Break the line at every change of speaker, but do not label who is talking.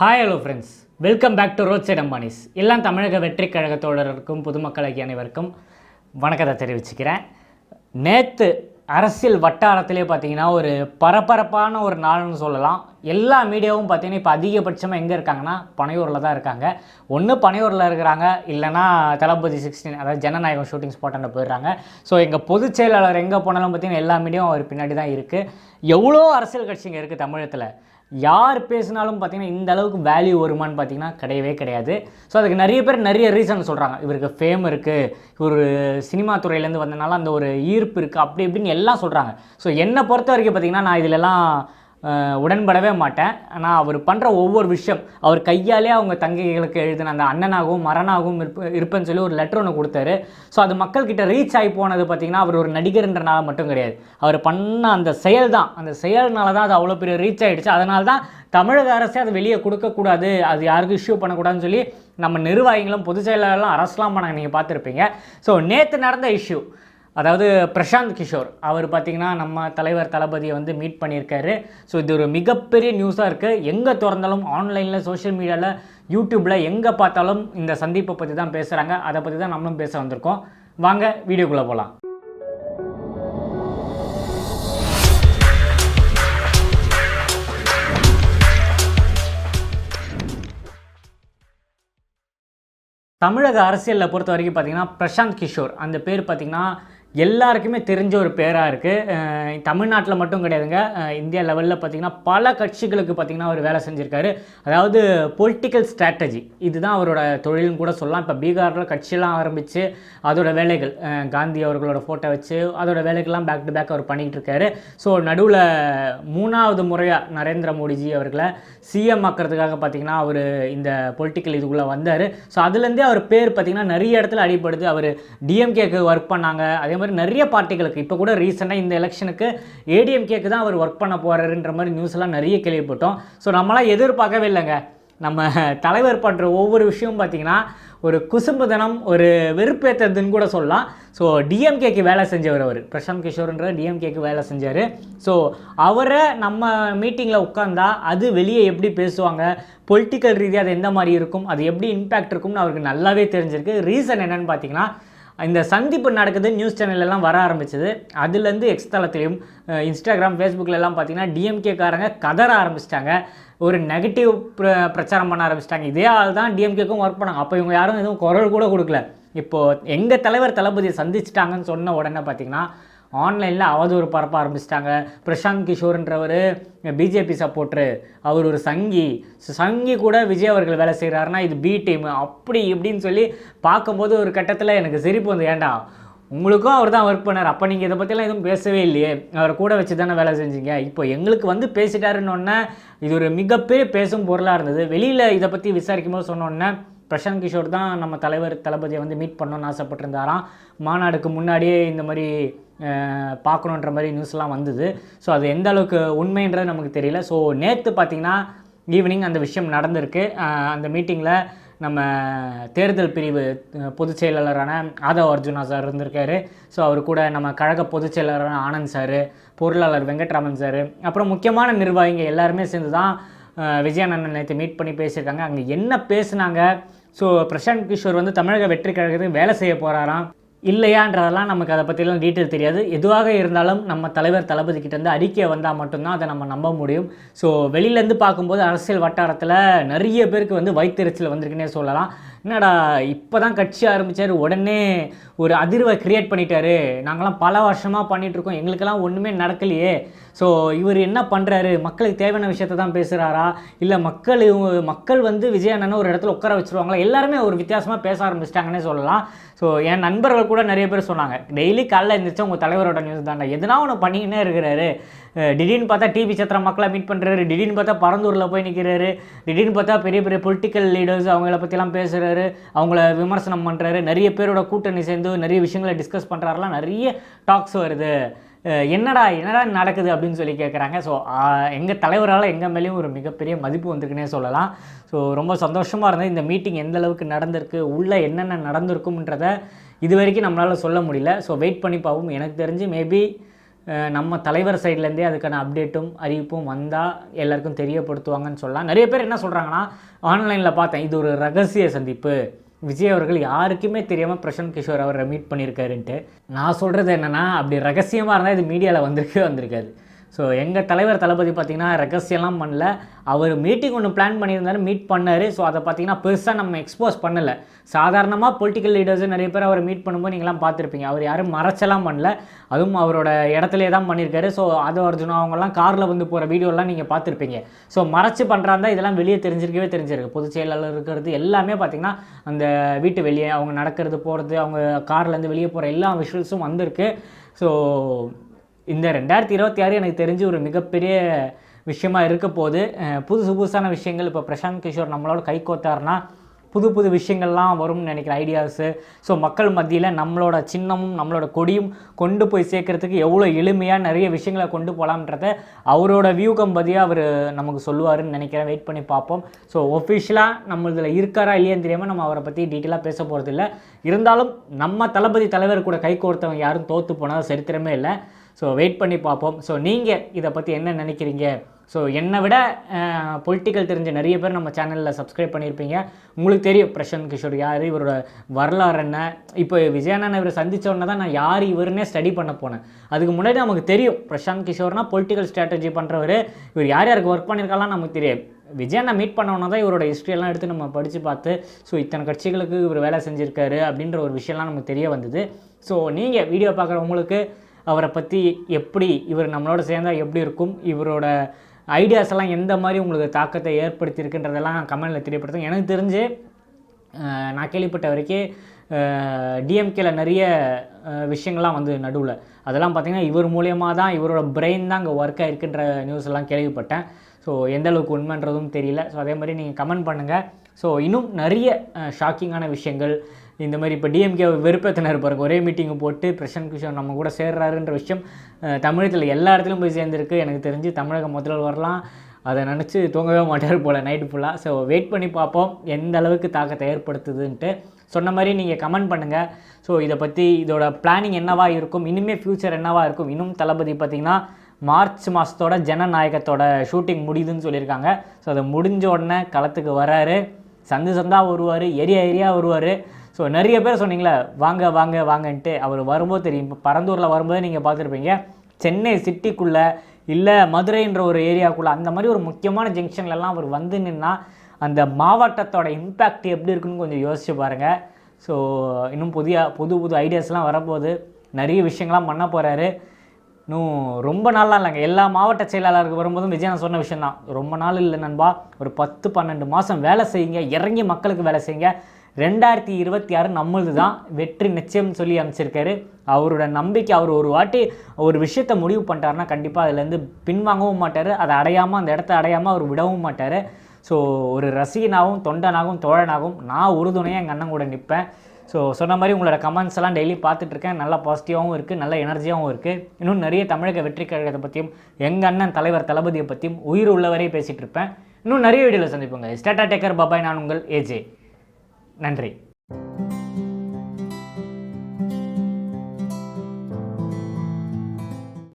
Hi hello friends welcome back to road side Ambanis எல்லாம் தமிழக வெற்றி கழக தோழருக்கும் பொதுமக்களுக்கு அனைவருக்கும் வணக்கத்தை தெரிவிச்சுக்கிறேன். நேற்று அரசியல் வட்டாரத்திலே பார்த்தீங்கன்னா ஒரு பரபரப்பான ஒரு நாள்னு சொல்லலாம். எல்லா மீடியாவும் பார்த்தீங்கன்னா இப்போ அதிகபட்சமாக எங்கே இருக்காங்கன்னா பனையூரில் தான் இருக்காங்க. ஒன்று பனையூரில் இருக்கிறாங்க. இல்லைன்னா தளபதி சிக்ஸ்டீன் அதாவது ஜனநாயகம் ஷூட்டிங் ஸ்பாட்டாண்ட போயிடுறாங்க. ஸோ எங்கள் பொதுச் செயலாளர் எங்கே போனாலும் பார்த்தீங்கன்னா எல்லா மீடியாவும் அவர் பின்னாடி தான் இருக்குது எவ்வளோ அரசியல் கட்சிங்க இருக்குது தமிழகத்தில்? யார் பேசினாலும் பார்த்தீங்கன்னா இந்த அளவுக்கு வேல்யூ வருமான்னு பார்த்தீங்கன்னா கிடையவே கிடையாது. ஸோ அதுக்கு நிறைய பேர் நிறைய ரீசன் சொல்கிறாங்க இவருக்கு ஃபேம் இருக்குது இவர் சினிமா துறையிலேருந்து வந்தனால அந்த ஒரு ஈர்ப்பு இருக்குது அப்படி இப்படின்னு எல்லாம் சொல்கிறாங்க ஸோ என்னை பொறுத்த வரைக்கும் பார்த்தீங்கன்னா நான் இதிலெல்லாம் உடன்படவே மாட்டேன். ஆனால் அவர் பண்ணுற ஒவ்வொரு விஷயம் அவர் கையாலே அவங்க தங்கைகளுக்கு எழுதின அந்த அண்ணனாகவும் மரணாகவும் இருப்ப இருப்பேன்னு சொல்லி ஒரு லெட்டர் ஒன்று கொடுத்தாரு. ஸோ அது மக்கள்கிட்ட ரீச் ஆகி போனது பார்த்தீங்கன்னா அவர் ஒரு நடிகர்ன்றனால மட்டும் கிடையாது. அவர் பண்ண அந்த செயல் தான் அந்த செயல்னால தான் அது அவ்வளோ பெரிய ரீச் ஆகிடுச்சு அதனால தான் தமிழக அரசே அதை வெளியே கொடுக்கக்கூடாது அது யாருக்கும் இஷ்யூ பண்ணக்கூடாதுன்னு சொல்லி நம்ம நிர்வாகிகளும் பொதுச் செயலாளர்களும் அரசலாம் பண்ணாங்க நீங்கள் பார்த்துருப்பீங்க. ஸோ நேற்று நடந்த இஷ்யூ அதாவது பிரசாந்த் கிஷோர். அவர் பார்த்தீங்கன்னா நம்ம தலைவர் தளபதியை வந்து மீட் பண்ணியிருக்காரு. ஸோ இது ஒரு மிகப்பெரிய நியூஸாக இருக்குது எங்கே திறந்தாலும் ஆன்லைனில் சோஷியல் மீடியாவில் யூடியூப்பில் எங்கே பார்த்தாலும் இந்த சந்திப்பை பற்றி தான் பேசுகிறாங்க அதை பற்றி தான் நம்மளும் பேச வந்திருக்கோம். வாங்க வீடியோக்குள்ளே போகலாம் தமிழக அரசியலில் பொறுத்த வரைக்கும் பார்த்தீங்கன்னா பிரசாந்த் கிஷோர். அந்த பேர் பார்த்திங்கன்னா எல்லாருக்குமே தெரிஞ்ச ஒரு பேராக இருக்குது தமிழ்நாட்டில் மட்டும் கிடையாதுங்க. இந்தியா லெவலில் பார்த்தீங்கன்னா பல கட்சிகளுக்கு பார்த்தீங்கன்னா அவர் வேலை செஞ்சுருக்காரு. அதாவது பொலிட்டிக்கல் ஸ்ட்ராட்டஜி இதுதான் அவரோட தொழில்னு கூட சொல்லலாம். இப்போ பீகாரில் கட்சியெல்லாம் ஆரம்பித்து அதோட வேலைகள் காந்தி அவர்களோட ஃபோட்டோ வச்சு அதோட வேலைகள்லாம் பேக் டு பேக் அவர் பண்ணிகிட்டு இருக்காரு. ஸோ நடுவில் மூணாவது முறையாக நரேந்திர மோடிஜி அவர்களை சிஎம் ஆக்கிறதுக்காக பார்த்தீங்கன்னா அவர் இந்த பொலிட்டிக்கல் இதுக்குள்ளே வந்தார். ஸோ அதுலேருந்தே அவர் பேர் பார்த்திங்கன்னா நிறைய இடத்துல அடிபடுது. அவர் டிஎம்கேக்கு ஒர்க் பண்ணாங்க. அதே மாதிரி நிறைய பார்ட்டிகளுக்கு இப்போ கூட ரீசெண்டாக இந்த எலெக்ஷனுக்கு ஏடிஎம்கேக்கு தான் அவர் ஒர்க் பண்ண போகிறாருன்ற மாதிரி நியூஸ்லாம் நிறைய கேள்விப்பட்டோம். ஸோ நம்மளாம் எதிர்பார்க்கவே இல்லைங்க. நம்ம தலைவர் பண்ணுற ஒவ்வொரு விஷயமும் பார்த்தீங்கன்னா ஒரு குசும்பு தினம் ஒரு வெறுப்பேற்றதுன்னு கூட சொல்லலாம். ஸோ டிஎம்கேக்கு வேலை செஞ்சவர் அவர். பிரசாந்த் கிஷோர்ன்ற டிஎம்கேக்கு வேலை செஞ்சார். ஸோ அவரை நம்ம மீட்டிங்கில் உட்காந்தா அது வெளியே எப்படி பேசுவாங்க? பொலிட்டிக்கல் ரீதியாக அது எந்த மாதிரி இருக்கும்? அது எப்படி இம்பேக்ட் இருக்கும்னு அவருக்கு நல்லாவே தெரிஞ்சிருக்கு. ரீசன் என்னென்னு பார்த்தீங்கன்னா இந்த சந்திப்பு நடக்குது நியூஸ் சேனல்லாம் வர ஆரம்பிச்சது. அதுலேருந்து எக்ஸ் தளத்திலையும் இன்ஸ்டாகிராம் ஃபேஸ்புக்கிலலாம் பார்த்தீங்கன்னா டிஎம்கேக்காரங்க கதற ஆரம்பிச்சிட்டாங்க. ஒரு நெகட்டிவ் பிரச்சாரம் பண்ண ஆரம்பிச்சிட்டாங்க. இதே ஆள் தான் டிஎம்கேக்கும் ஒர்க் பண்ணாங்க அப்போ இவங்க யாரும் எதுவும் குரல் கூட கொடுக்கல. இப்போது எங்கள் தலைவர் தளபதியை சந்திச்சிட்டாங்கன்னு சொன்ன உடனே பார்த்தீங்கன்னா ஆன்லைனில் அவதூறு பரப்ப ஆரம்பிச்சிட்டாங்க. பிரசாந்த் கிஷோர்ன்றவர் பிஜேபி சப்போர்ட்ரு. அவர் ஒரு சங்கி. சங்கி கூட விஜய் அவர்கள் வேலை செய்கிறாருன்னா இது பி டீம் அப்படி இப்படின்னு சொல்லி பார்க்கும்போது ஒரு கட்டத்தில் எனக்கு சிரிப்பு வந்து ஏன்டா உங்களுக்கும் அவர் தான் ஒர்க் பண்ணார். அப்போ நீங்கள் இதை பற்றிலாம் எதுவும் பேசவே இல்லையே. அவர் கூட வச்சு தானே வேலை செஞ்சீங்க. இப்போ எங்களுக்கு வந்து பேசிட்டாருன்னொன்னே இது ஒரு மிகப்பெரிய பேசும் பொருளாக இருந்தது. வெளியில் இதை பற்றி விசாரிக்கும் போது சொன்னோன்னே பிரசாந்த் கிஷோர் தான் நம்ம தலைவர் தளபதியை வந்து மீட் பண்ணோன்னு ஆசைப்பட்டிருந்தாராம். மாநாடுக்கு முன்னாடியே இந்த மாதிரி பார்க்கணுன்ற மாதிரி நியூஸ்லாம் வந்தது. ஸோ அது எந்த அளவுக்கு உண்மைன்றது நமக்கு தெரியல. ஸோ நேற்று பார்த்தீங்கன்னா ஈவினிங் அந்த விஷயம் நடந்திருக்கு. அந்த மீட்டிங்கில் நம்ம தேர்தல் பிரிவு பொதுச் செயலாளரான ஆதவ் அர்ஜுனா சார் இருந்திருக்காரு. ஸோ அவர் கூட நம்ம கழக பொதுச் செயலாளரான ஆனந்த் சார் பொருளாளர் வெங்கட்ராமன் சார் அப்புறம் முக்கியமான நிர்வாகிங்க எல்லாருமே சேர்ந்து தான் விஜயானந்தன் நேற்று மீட் பண்ணி பேசியிருக்காங்க. அங்கே என்ன பேசுனாங்க? ஸோ பிரசாந்த் கிஷோர் வந்து தமிழக வெற்றி கழகத்துக்கு வேலை செய்ய போகிறாராம் இல்லையான்றதெல்லாம் நமக்கு அதை பற்றிலாம் டீட்டெயில் தெரியாது. எதுவாக இருந்தாலும் நம்ம தலைவர் தளபதி கிட்டேருந்து அறிக்கை வந்தால் மட்டும்தான் அதை நம்ம நம்ப முடியும். ஸோ வெளியிலேருந்து பார்க்கும்போது அரசியல் வட்டாரத்தில் நிறைய பேருக்கு வந்து வயிற்றுச்சல் வந்திருக்குன்னே சொல்லலாம். என்னடா இப்போ தான் கட்சி ஆரம்பித்தார் உடனே ஒரு அதிர்வை கிரியேட் பண்ணிட்டாரு. நாங்களாம் பல வருஷமாக பண்ணிகிட்ருக்கோம் எங்களுக்கெல்லாம் ஒன்றுமே நடக்கலையே. ஸோ இவர் என்ன பண்ணுறாரு மக்களுக்கு தேவையான விஷயத்த தான் பேசுகிறாரா இல்லை மக்கள் இவங்க- மக்கள் வந்து விஜய் ஒரு இடத்துல உட்கார வச்சுருவாங்களா? எல்லாருமே ஒரு வித்தியாசமாக பேச ஆரம்பிச்சிட்டாங்கன்னே சொல்லலாம். ஸோ என் நண்பர்கள் கூட நிறைய பேர் சொன்னாங்க டெய்லி காலைல எழுந்திரிச்சா உங்கள் தலைவரோட நியூஸ் தாண்டா எதுனா ஒன்று பண்ணிக்கினே இருக்கிறாரு. திடீர்னு பார்த்தா டிவி சத்திரம் மக்களை மீட் பண்ணுறாரு திடீர்னு பார்த்தா பரந்தூரில் போய் நிற்கிறாரு திடீர்னு பார்த்தா பெரிய பெரிய பொலிட்டிக்கல் லீடர்ஸ் அவங்கள பற்றிலாம் பேசுகிறாரு அவங்கள விமர்சனம் பண்ணுறாரு நிறைய பேரோட கூட்டணி சேர்ந்து நிறைய விஷயங்களை டிஸ்கஸ் பண்ணுறாருலாம் நிறைய டாக்ஸ் வருது. என்னடா என்னடா நடக்குது அப்படின்னு சொல்லி கேட்குறாங்க ஸோ எங்கள் தலைவரால் எங்கள் மேலேயும் ஒரு மிகப்பெரிய மதிப்பு வந்திருக்குன்னே சொல்லலாம். ஸோ ரொம்ப சந்தோஷமாக இருந்தது. இந்த மீட்டிங் எந்த அளவுக்கு நடந்திருக்கு உள்ளே என்னென்ன நடந்திருக்கும்ன்றத இது வரைக்கும் நம்மளால் சொல்ல முடியல. ஸோ வெயிட் பண்ணி பார்ப்போம். எனக்கு தெரிஞ்சு மேபி நம்ம தலைவர் சைட்லேருந்தே அதுக்கான அப்டேட்டும் அறிவிப்பும் வந்தால் எல்லாருக்கும் தெரியப்படுத்துவாங்கன்னு சொல்லலாம். நிறைய பேர் என்ன சொல்கிறாங்கன்னா ஆன்லைனில் பார்த்தேன் இது ஒரு ரகசிய சந்திப்பு. விஜய் அவர்கள் யாருக்குமே தெரியாமல் பிரசாந்த் கிஷோர் அவரை மீட் பண்ணியிருக்காருன்ட்டு. நான் சொல்கிறது என்னென்னா அப்படி ரகசியமாக இருந்தால் இது மீடியாவில் வந்திருக்கவே வந்திருக்காது. ஸோ எங்கள் தலைவர் தளபதி பார்த்திங்கன்னா ரகசியம்லாம் பண்ணல. அவர் மீட்டிங் ஒன்று பிளான் பண்ணியிருந்தாரு மீட் பண்ணார். ஸோ அதை பார்த்திங்கன்னா பெருசாக நம்ம எக்ஸ்போஸ் பண்ணலை. சாதாரணமாக பொலிட்டிக்கல் லீடர்ஸ் நிறைய பேர் அவரை மீட் பண்ணும்போது நீங்களாம் பார்த்துருப்பீங்க. அவர் யாரும் மறைச்செல்லாம் பண்ணல. அதுவும் அவரோட இடத்துலே தான் பண்ணியிருக்காரு. ஸோ அது அர்ஜுனா அவங்கெல்லாம் காரில் வந்து போகிற வீடியோலாம் நீங்கள் பார்த்துருப்பீங்க. ஸோ மறைச்சு பண்ணுறாந்தா இதெல்லாம் வெளியே தெரிஞ்சிருக்கவே தெரிஞ்சிருக்கு. பொதுச் செயலாளர் இருக்கிறது எல்லாமே பார்த்திங்கன்னா அந்த வீட்டு வெளியே அவங்க நடக்கிறது போகிறது அவங்க கார்லேருந்து வெளியே போகிற எல்லா விஷுவல்ஸும் வந்திருக்கு. ஸோ இந்த ரெண்டாயிரத்தி இருபத்தி ஆறு எனக்கு தெரிஞ்சு ஒரு மிகப்பெரிய விஷயமா இருக்க போது புதுசு புதுசான விஷயங்கள். இப்போ பிரசாந்த் கிஷோர் நம்மளோட கை கோத்தாருன்னா புது புது விஷயங்கள்லாம் வரும்னு நினைக்கிற ஐடியாஸு ஸோ மக்கள் மத்தியில் நம்மளோட சின்னமும் நம்மளோட கொடியும் கொண்டு போய் சேர்க்கறதுக்கு எவ்வளோ எளிமையாக நிறைய விஷயங்களை கொண்டு போகலான்றத அவரோட வியூ கம்பதியாக அவர் நமக்கு சொல்லுவாருன்னு நினைக்கிறேன். வெயிட் பண்ணி பார்ப்போம். ஸோ ஒஃபிஷியலாக நம்ம இதில் இருக்காரா இல்லையான்னு தெரியாமல் நம்ம அவரை பற்றி டீட்டெயிலாக பேச போகிறது இல்லை இருந்தாலும் நம்ம தளபதி தலைவர் கூட கை கோர்த்தவங்க யாரும் தோற்று போனது சரித்திரமே இல்லை. ஸோ வெயிட் பண்ணி பார்ப்போம். ஸோ நீங்கள் இதை பற்றி என்ன நினைக்கிறீங்க? ஸோ என்னை விட பொலிட்டிக்கல் தெரிஞ்ச நிறைய பேர் நம்ம சேனலில் சப்ஸ்கிரைப் பண்ணியிருப்பீங்க. உங்களுக்கு தெரியும் பிரசாந்த் கிஷோர் யார் இவரோட வரலாறு என்ன. இப்போ விஜயானன் இவரை சந்தித்தோடனே தான் நான் யார் இவருன்னே ஸ்டடி பண்ண போனேன். அதுக்கு முன்னாடி நமக்கு தெரியும் பிரசாந்த் கிஷோர்னா பொலிட்டிக்கல் ஸ்ட்ராட்டஜி பண்ணுறவர் இவர் யார் யாருக்கு ஒர்க் பண்ணியிருக்காலாம் நமக்கு தெரியும் விஜயண்ணா மீட் பண்ணவொன்னே தான் இவரோட ஹிஸ்ட்ரியெல்லாம் எடுத்து நம்ம படித்து பார்த்து ஸோ இத்தனை கட்சிகளுக்கு இவர் வேலை செஞ்சுருக்காரு அப்படின்ற ஒரு விஷயம்லாம் நமக்கு தெரிய வந்தது. ஸோ நீங்கள் வீடியோ பார்க்குறவங்களுக்கு அவரை பற்றி எப்படி இவர் நம்மளோட சேர்ந்தால் எப்படி இருக்கும்? இவரோட ஐடியாஸ் எல்லாம் எந்த மாதிரி உங்களுக்கு தாக்கத்தை ஏற்படுத்தியிருக்குன்றதெல்லாம் கமெண்டில் தெரியப்படுத்துங்க. எனக்கு தெரிஞ்சு நான் கேள்விப்பட்ட வரைக்கும் டிஎம்கேல நிறைய விஷயங்கள்லாம் வந்து நடுவில். அதெல்லாம் பார்த்தீங்கன்னா இவர் மூலியமாக தான் இவரோட பிரெயின் தான் அங்கே ஒர்க் ஆகிருக்குன்ற நியூஸ் எல்லாம் கேள்விப்பட்டேன். ஸோ எந்த அளவுக்கு உண்மைன்றதும் தெரியல. ஸோ அதே மாதிரி நீங்கள் கமெண்ட் பண்ணுங்கள் ஸோ இன்னும் நிறைய ஷாக்கிங்கான விஷயங்கள் இந்த மாதிரி இப்போ டிஎம்கே விருப்பத்தினர் பாருங்க. ஒரே மீட்டிங் போட்டு பிரசன் கிஷோர் நம்ம கூட சேர்றாருன்ற விஷயம் தமிழகத்தில் எல்லா இடத்துலையும் போய் சேர்ந்துருக்கு. எனக்கு தெரிஞ்சு தமிழக முதல்வர் வரலாம். அதை நினச்சி தூங்கவே மாட்டார் போல் நைட்டு ஃபுல்லாக ஸோ வெயிட் பண்ணி பார்ப்போம். எந்த அளவுக்கு தாக்கத்தை ஏற்படுத்துதுன்ட்டு சொன்ன மாதிரி நீங்கள் கமெண்ட் பண்ணுங்கள் ஸோ இதை பற்றி இதோட பிளானிங் என்னவா இருக்கும்? இனிமேல் ஃப்யூச்சர் என்னவா இருக்கும்? இன்னும் தளபதி பார்த்திங்கன்னா மார்ச் மாதத்தோட ஜனநாயகத்தோட ஷூட்டிங் முடியுதுன்னு சொல்லியிருக்காங்க. ஸோ அதை முடிஞ்ச உடனே களத்துக்கு வராரு. சந்து சந்தாக வருவார். ஏரியா ஏரியா வருவார். ஸோ நிறைய பேர் சொன்னீங்களே வாங்க வாங்க வாங்கன்ட்டு அவர் வரும்போது தெரியும். இப்போ பரந்தூரில் வரும்போதே நீங்கள் பார்த்துருப்பீங்க சென்னை சிட்டிக்குள்ளே இல்லை மதுரைன்ற ஒரு ஏரியாக்குள்ளே அந்த மாதிரி ஒரு முக்கியமான ஜங்ஷன்லலாம் அவர் வந்து நின்னா அந்த மாவட்டத்தோட இம்பேக்ட் எப்படி இருக்குன்னு கொஞ்சம் யோசிச்சு பாருங்கள் ஸோ இன்னும் புதிய புது புது ஐடியாஸ்லாம் வரப்போகுது. நிறைய விஷயங்கள்லாம் பண்ண போகிறாரு இன்னும் ரொம்ப நாள்லாம் இல்லைங்க. எல்லா மாவட்ட செயலாளருக்கு வரும்போதும் விஜயன் சொன்ன விஷயம் தான் ரொம்ப நாள் இல்லை நண்பா. ஒரு பத்து பன்னெண்டு மாதம் வேலை செய்யுங்க. இறங்கி மக்களுக்கு வேலை செய்யுங்க. ரெண்டாயிரத்தி இருபத்தி ஆறு நம்மளது தான் வெற்றி நிச்சயம்னு சொல்லி அமைச்சிருக்காரு. அவரோட நம்பிக்கை அவர் ஒரு வாட்டி ஒரு விஷயத்தை முடிவு பண்ணிட்டாருன்னா கண்டிப்பாக அதுலேருந்து பின்வாங்கவும் மாட்டார். அதை அடையாமல் அந்த இடத்த அடையாமல் அவர் விடவும் மாட்டார். ஸோ ஒரு ரசிகனாகவும் தொண்டனாகவும் தோழனாகவும் நான் உறுதுணையாக எங்கள் அண்ணன் கூட நிற்பேன் ஸோ சொன்ன மாதிரி உங்களோட கமெண்ட்ஸ் எல்லாம் டெய்லி பார்த்துட்ருக்கேன் நல்லா பாசிட்டிவாகவும் இருக்குது நல்ல எனர்ஜியாகவும் இருக்குது இன்னும் நிறைய தமிழக வெற்றி கழகத்தை பற்றியும் எங்கள் அண்ணன் தலைவர் தளபதியை பற்றியும் உயிர் உள்ளவரே பேசிகிட்டு இருப்பேன். இன்னும் நிறைய வீடியோவில் சந்திப்போங்க ஸ்டாட்டா டேக்கர் பாபாய் நான் உங்கள் ஏஜே நன்றி.